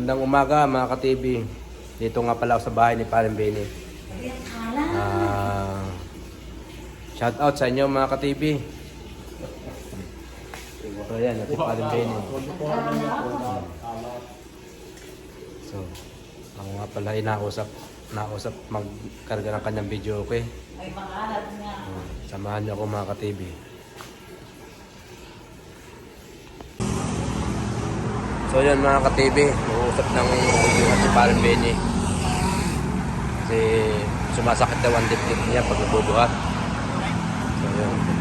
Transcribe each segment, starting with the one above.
Magandang umaga mga ka-TV. Dito nga pala ako sa bahay ni Parin Benny. Ah, shout out sa inyo mga ka-TV. So yan, natin Parin Benny. So, ako nga pala inausap, nausap magkarga ng kanyang video, okay? Ay, makalat nga. Hmm, Samahan niyo ako mga ka-TV. So yun mga ka-TV, mag-uusap ng video si Parin Benny. Kasi sumasakit daw ang dibdib niya pag nabubuhat. So yun.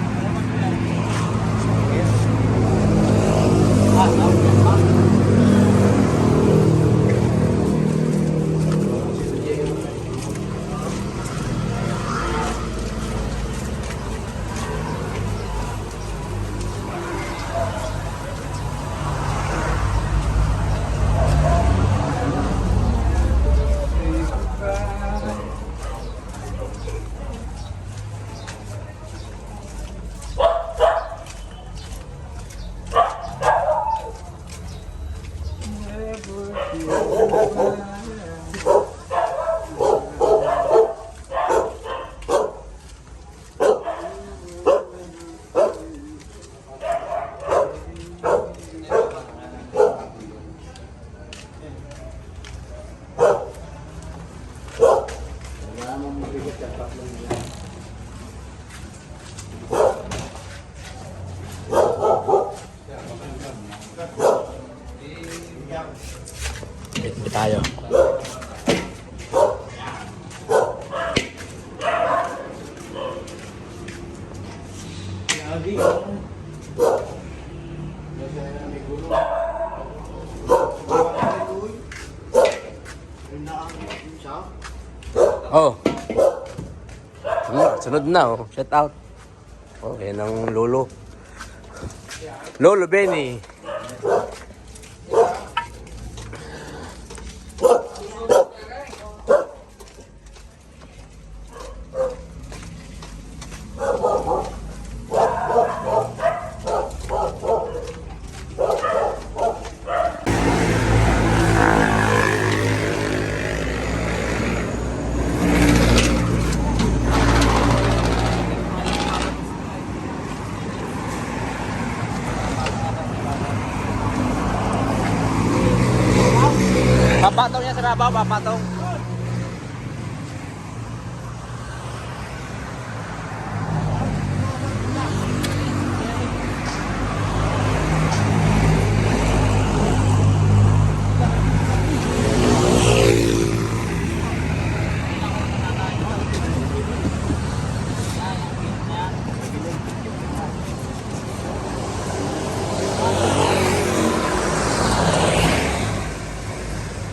Oh. Sunod, sunod na oh. Shout out. Oh, yan ang lolo. Lolo Benny. Papataw niya sa rabaw, papataw.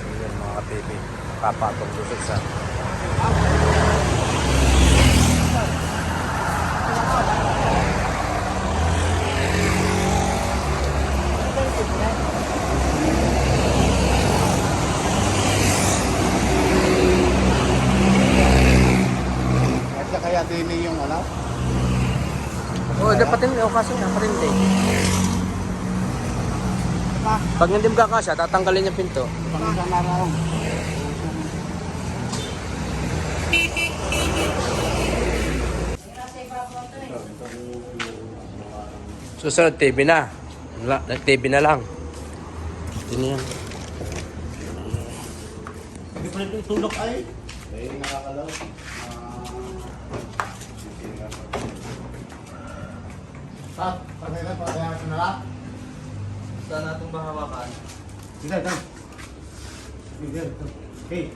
Ayan mga ka-TV. Papatong lusog sa... Kaya din yung ano? Oo, oh, dapat din. O kaso nga, patindi. Pag hindi mo kakasya, tatanggalin yung pinto. Pang na Susunod, TV na. Wala, TV na lang. Yun yan. Hindi pa rin tulog ay. Eh, nakakalaw. Ah, patay na, patay na na lang. Saan natin ba hawakan? Sige, dam. Sige, dam. Hey.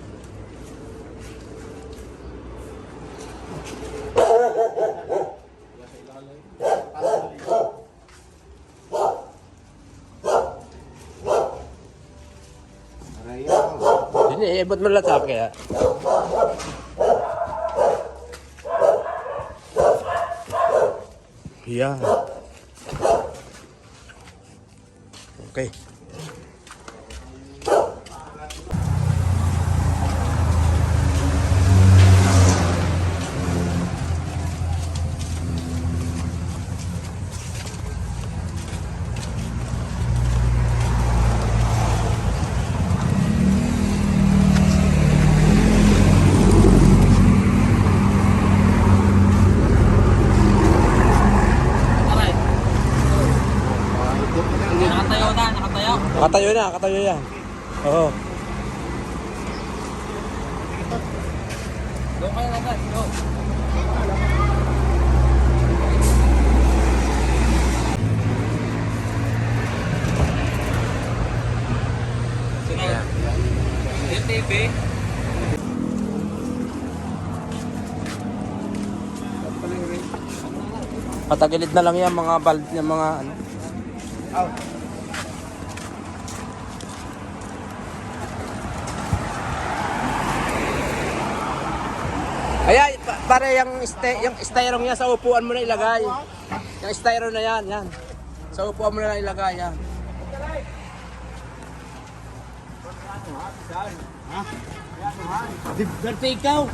Yun eh, ba't malatap kaya? Yan. Okay. Katayo na, katayo yan. Oo. Go kayo na guys, go. Sige. Yung TV. Patagilid na lang yan mga ng mga ano. Kaya pa- pare yung ste yung styro niya sa upuan mo na ilagay. Yung styro na yan, yan. Sa upuan mo na ilagay yan. Dati ikaw.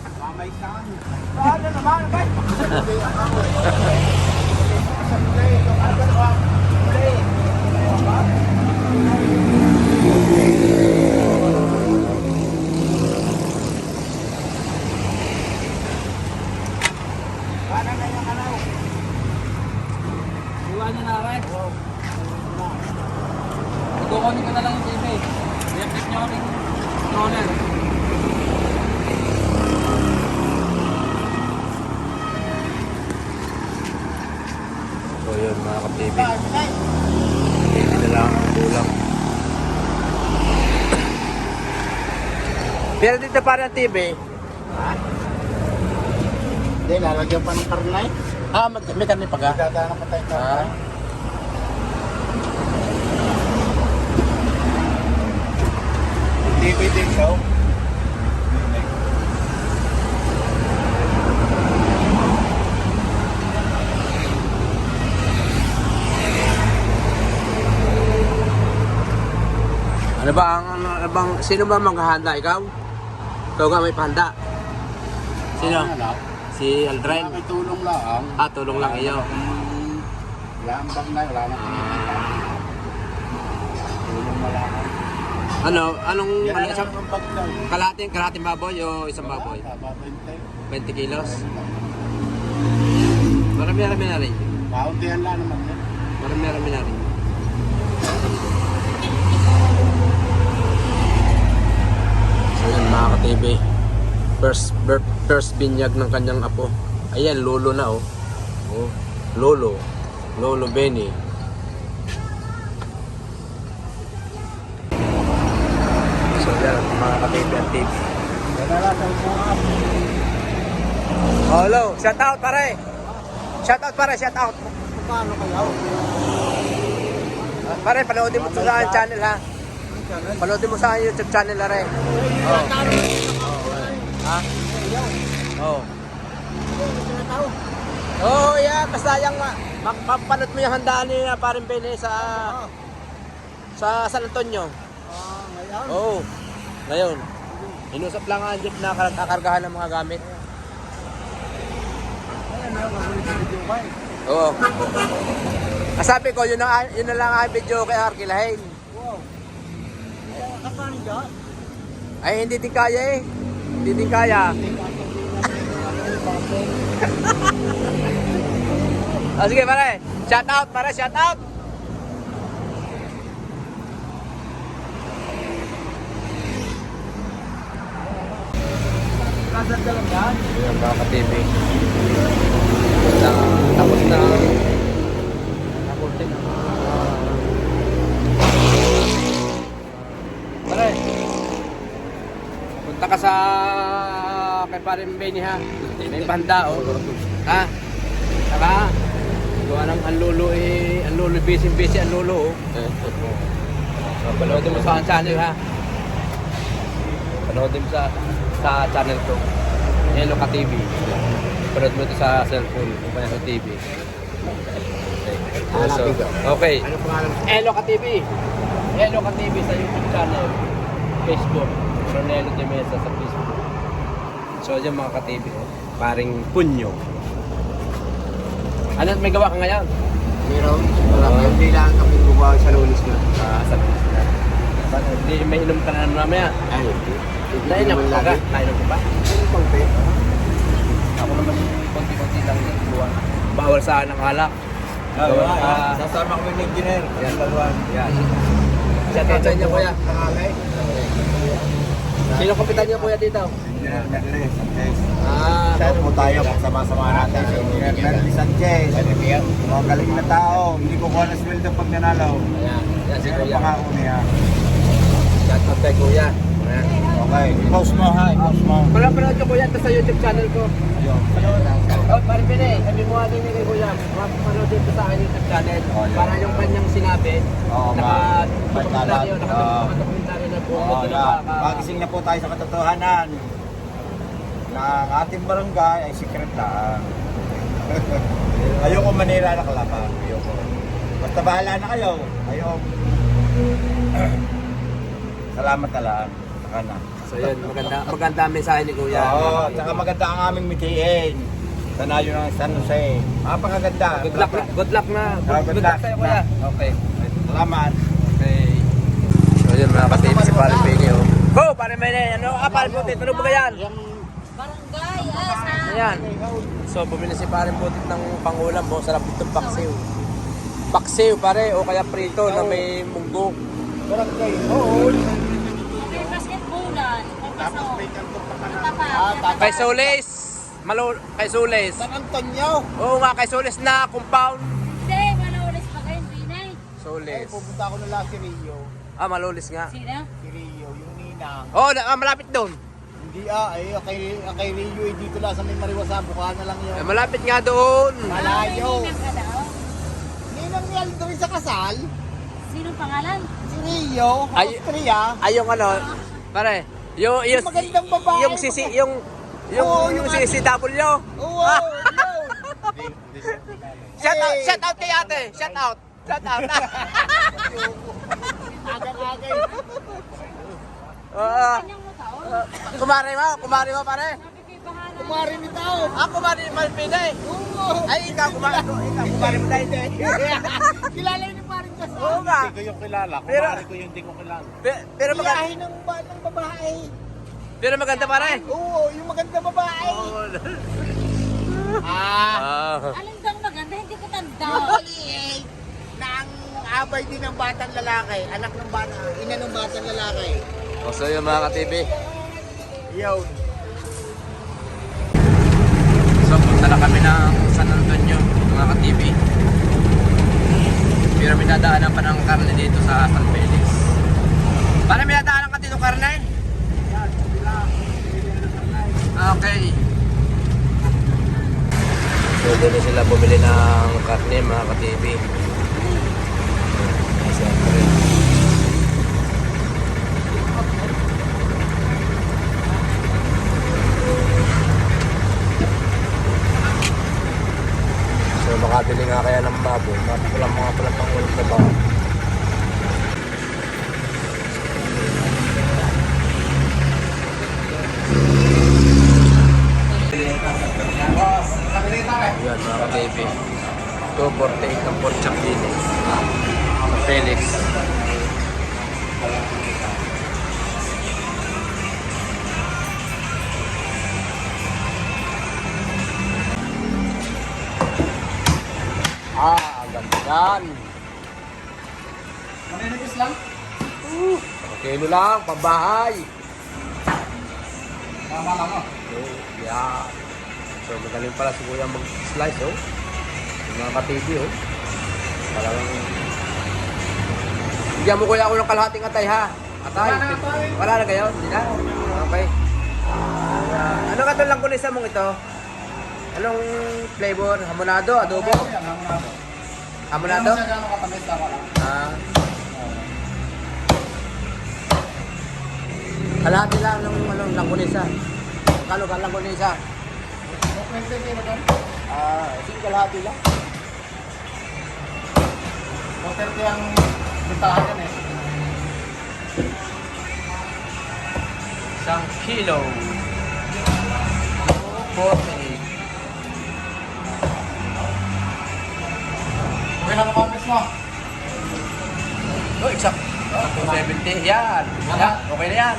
Iwan nyo na rin. Ikukunin ko na lang yung TV. I-update nyo kami. Controller. So yun mga ka-TV. Hindi na lang ang kulang. Pero dito para ang TV. Hindi, lalagyan pa ng karnay. Ah, mag- may karne pa ka? Dadaan na pa tayo Ah. karnay. TV din show. Ano ba ang ano, ano bang sino ba maghahanda ikaw? Ikaw nga may pahanda. Sino? Ano? Si Aldrin. May tulong lang. Ah, tulong lang iyo. Hmm, Wala ang bag na, wala na kinikita. Tulong na lang. Ano, anong Yan ano, isang kalating kalating baboy o isang baboy? Tama, 20. 20 kilos. Marami-rami na rin. Kauntihan lang naman yan. Marami-rami na rin. So yun mga ka-TV. First, bir- first binyag ng kanyang apo. Ayan, lolo na oh. Oh, lolo. Lolo Benny. So yan, mga ang TV. Oh, hello. Shout out pare. Shout out pare, shout out. Paano kayo? Pare, panoodin mo sa channel ha. Panoodin mo sa YouTube channel na rin. Oh. Ha? Oh. Oh, yeah, basta yung ma- ma- mapanood mo yung handaan ni uh, parin Bene sa sa San Antonio. Ah, ngayon. Oh. Ngayon. Inusap lang ang jeep na kar- kakargahan ng mga gamit. Eh. Oo. Ah, sabi ko, yun, na, yun na lang ang video kay. Wow. Kaya kapanin ka? Ay, hindi din kaya eh. Hindi din kaya. Oh, sige pare. Shout out pare, shout out. Ayan mga ka-TV. Tapos na, tapos na. Tapos na. Pare. Punta ka sa kay parin Benny ha. May banda oh. Ha? Saka, gawa ng anlulo eh, anlulo, busy busy anlulo oh. So, panoodin mo sa channel ha. Panoodin mo sa sa channel ko. Hello ka TV. Panood mo ito sa cellphone o kaya sa TV. Okay. So, okay. Ano pangalan? Hello ka TV. Hello ka TV sa YouTube channel. Facebook. Ronelo de Mesa sa Facebook. So, dyan mga ka-TV. Oh. Paring punyo. Ano may gawa ka ngayon? Meron. Wala pa. Hindi lang kami gumawa sa lunis na. Ah, sa Paano? Hindi may inom ka na mamaya. Ay, hindi. Nainom ka ba? Nainom ka ba? Pang pe. Ako naman konti-konti lang yan. Buwan. Bawal sa akin ang alak. Bawal, ah, Sasama kami ng engineer. Yan. Yan. Shout out sa inyo, kuya. Nangalay. Sino kapitan niyo, kuya, dito? Engineer Merle Sanchez. Ah, Shout po tayo pagsama-sama natin si Engineer Merle Sanchez. Mga galing na tao. Hindi ko kuha na sweldo pag nanalo. Ayan, yan si Pero kuya. pangako niya. Shout out kay kuya. Ayan. Okay. I-post mo ha. I-post mo. Pala pala ito kuya, ito sa YouTube channel ko. Ayun. Oh, parang pili, sabi mo nga din ni kuya, mapapanood dito sa akin YouTube channel. Oh, yeah. Para yung kanyang sinabi, Oo, naka ma- may kalat. Dokumentaryo na Magising na po tayo sa katotohanan na ang ating barangay ay secret lang. Ayoko manira na kalaban. Ayoko. Basta bahala na kayo. Ayoko. Salamat na lang. Saka na. So yun, maganda, maganda ang mensahe ni kuya. Oo, saka maganda ang aming mitiin. Sa nayo ng San Jose. Napakaganda. Good luck, good luck na. Oh, Good, good good luck luck. sa'yo kuya. Okay. Salamat. Okay. Mga katibi si Paring Benny oh. Go! Paring Benny! Ano? Ah, Paring Putit! Ano ba yan? Barangay, asa. Ayan. So bumili si Paring Putit ng pangulam mo. Sarap itong paksiw. Paksiw pare o kaya prito na may munggo. Barangay. Oo. May basketballan. Tapos may kanto pa ka. Tapa. Kay Soles! Malo, kay Soles. San Antonio. Oo nga, kay Soles na compound. Hindi, malulis pa kayo, Binay. Soles. pupunta ako na lang si Rio. Ah, malulis nga. Sino? Si Rio, yung ninang. Oo, oh, na, ah, malapit doon. Hindi ah, ay kay, kay Rio eh, dito lang sa may Mariwasa, buka na lang yun. Eh, malapit nga doon. Malayo. May ninang ka daw. Ninang ni Aldo rin sa kasal, Sinong pangalan? si Rio, Ay- Austria. Ay, yung ano, pare, yung, yung, Yung magandang babae. yung sisi, yung, yung, Oo, yung yung- CCW. Oo, Ah. yun. Shout out, Eh. shout out kay ate, shout out, shout out. Agang-agay. Oo. Kumari mo, kumari mo pare. Kumari ni tao. Ah, kumari ni Malpina eh. Oo. Ay, ikaw kumari, ikaw kumari mo dahil eh. Kilala yun ni Paring Kasal. Oo nga. Hindi ko yung kilala. Kumari ko yung hindi ko kilala. Pe- Pero maganda, Biyahe ng, ng babae. pero maganda pare. Oo, yung maganda babae. Ah. Ah. Alin bang maganda? Hindi ko tanda. Holy na ang abay din ng batang lalaki, anak ng bata, ina ng batang lalaki. O, so yun mga ka-TV. Yo. So, punta na kami ng San Antonio, mga ka-TV. Pero may dadaanan pa ng karne dito sa San Felix. Para may ka dito karne? Okay. So, dito sila bumili ng karne, mga ka-TV. Ah, ang ganda yan. Maninipis lang. Uh, kilo lang, pabahay. Tama lang oh. Oh, yeah. So, magaling pala si Kuya mag-slice, oh. Yung mga ka-TV, oh. Parang... Bigyan mo kuya ako ng kalahating atay, ha? Atay? Wala na. Wala na kayo? Hindi na? Okay. Ah, ano ka lang kulisa mong ito? Anong flavor? Hamonado? Adobo? Mga Hamonado? Hindi naman siya katamis na wala. Ah. Kalahati lang ng ano, langkunisa. Kalo ka langkunisa? 20 kilo doon. Ah, sige kalahati lang. 230 ang bintahan yan eh. Isang kilo. 40. Okay na kapapis mo. Oh, exact. 270. Yan. Yan. Okay na yan.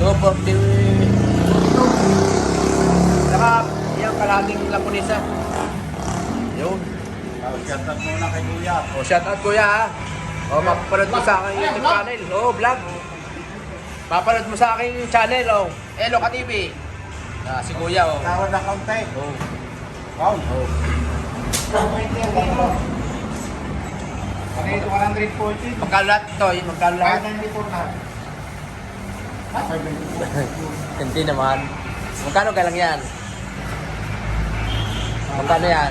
240. Saka, yung kalahating langkunisa. Yun. Oh, shout out muna kay Kuya. O, shout out kuya ha. Oh, papanood mo sa aking YouTube channel. Oh, vlog. Papanood mo sa aking channel, oh. Elo ka TV. Ah, si Kuya, oh. Tawad na kaunti. Oh. Wow. Oh. Ano ito 140? Magkano lahat ito? Yung Magkano lahat? 594 na. Ah, 594. Hindi naman. Magkano ka lang yan? Magkano yan?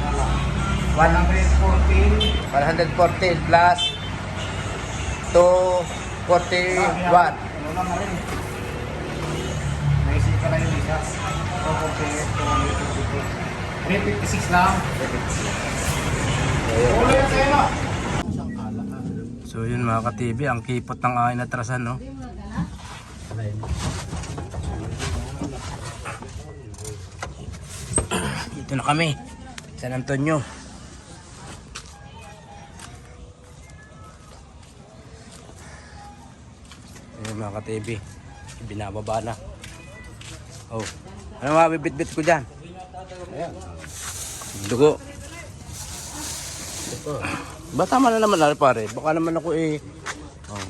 114. 114 plus 241. Ano lang na rin. Naisip ka na yung isa. 356 lang. Ulo yan sa'yo no? So yun mga ka-TV, ang kipot ng aking natrasan, no? Dito na kami, San Antonio. Ayun mga ka-TV, binababa na. Oh, ano mga bibit-bit ko dyan? Dugo. Ba tama na naman na pare. Baka naman ako eh. Oh.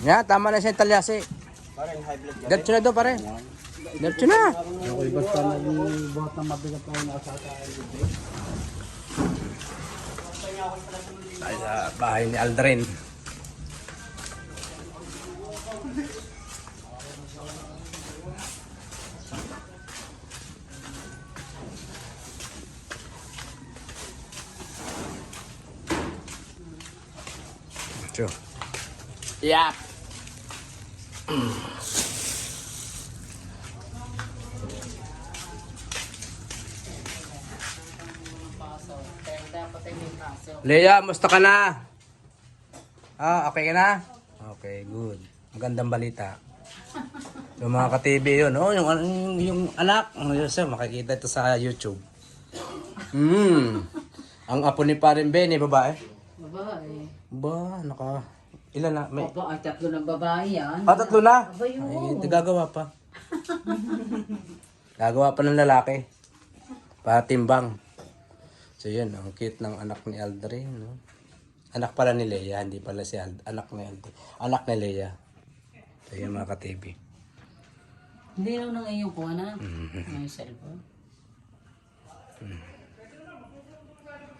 Ya, tama na siya yung talyasi. Diretso na doon pare. Diretso na. Okay, basta nag-buhat ng mabigat tayo na sa Ay, bahay ni Aldrin. True. Yap. Leia, musta ka na? Ah, okay ka na? Okay, good. Magandang balita. So mga ka-TV yun, oh, yung, yung, yung anak, ano yun sir, makikita ito sa YouTube. Hmm. Ang apo ni Parin Benny, babae. Babae. Ba, naka, ilan na? May, Baba, ang tatlo ng babae yan. ah, tatlo na? Aba, yun. Ay, ito gagawa pa. gagawa pa ng lalaki. Para timbang. So yun, ang cute ng anak ni Aldrin. No? Anak pala ni Leia, hindi pala si Ald anak ni Aldrin. Anak ni Leia. So yun mga ka-TV. Hindi lang nang iyong kuha na. May cellphone.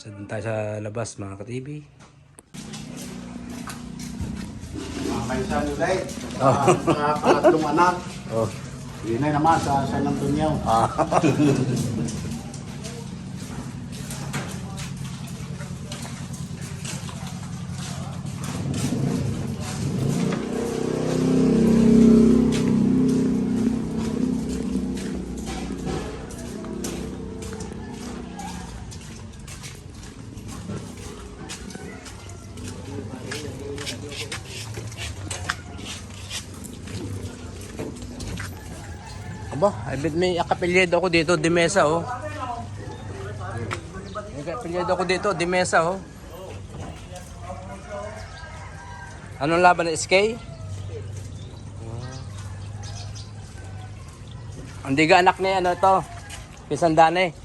So dun tayo sa labas mga ka-TV. Sa nulay. Oh. Sa pangatlong anak. Oh. Yun na naman sa San Antonio. Ah. Aba, I bet may akapelyedo ako dito, di mesa oh. May akapelyedo ako dito, di mesa oh. Anong laban ng SK? Hindi ka anak ni ano to? Pisandane.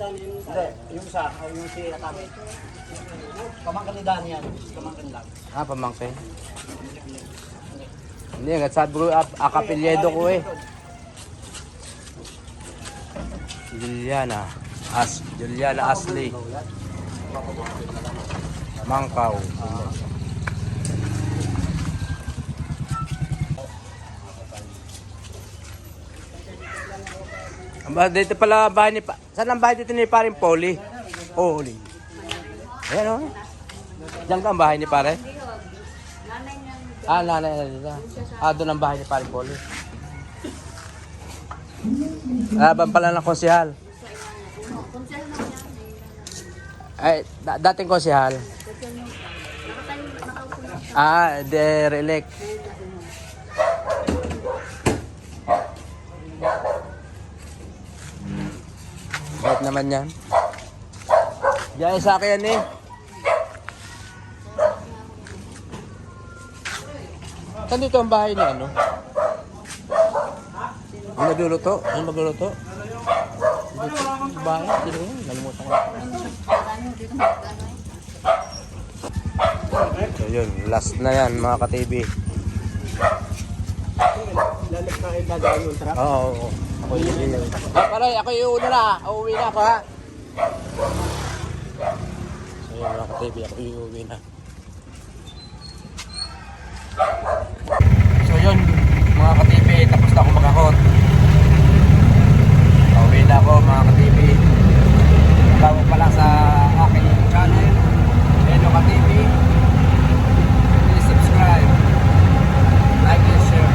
Hindi, yung sa, yung si Atame. Pamangkin ni Daniel. Pamangkin lang. Ah, pamangkin. Hindi, nga sabi ko, ap- akapelyedo ko eh. Juliana. As, Juliana Ashley. Mangkaw. Aba, dito pala bahay ni pa Saan ang bahay dito ni paring Poli? Poli. Ayan o. Diyan ka ang bahay ni pare? Ah, nanay na dito. Ah, doon ang bahay ni paring Poli. Laban pala ng konsihal. Ay, da- dating konsihal. Ah, de relect. Bait naman yan. Diyan sa akin yan eh. Saan dito ang bahay ni ano? Ang magluluto? Ang magluluto? Bahay? Dito ko Nalimutan ko. So yun, last na yan mga ka-TV. Lalas na ilagay yung trap? Oo, oo, oo. Ako yung ilagay. Pare, ako yung una na. Uuwi na ako ha. So yun mga ka-TV, ako yung uuwi na. So yun, mga ka-TV, tapos na ako makakot. Uuwi na mga ka-TV. Bago pa lang sa aking channel, Eno ka-TV. Please subscribe, like and share.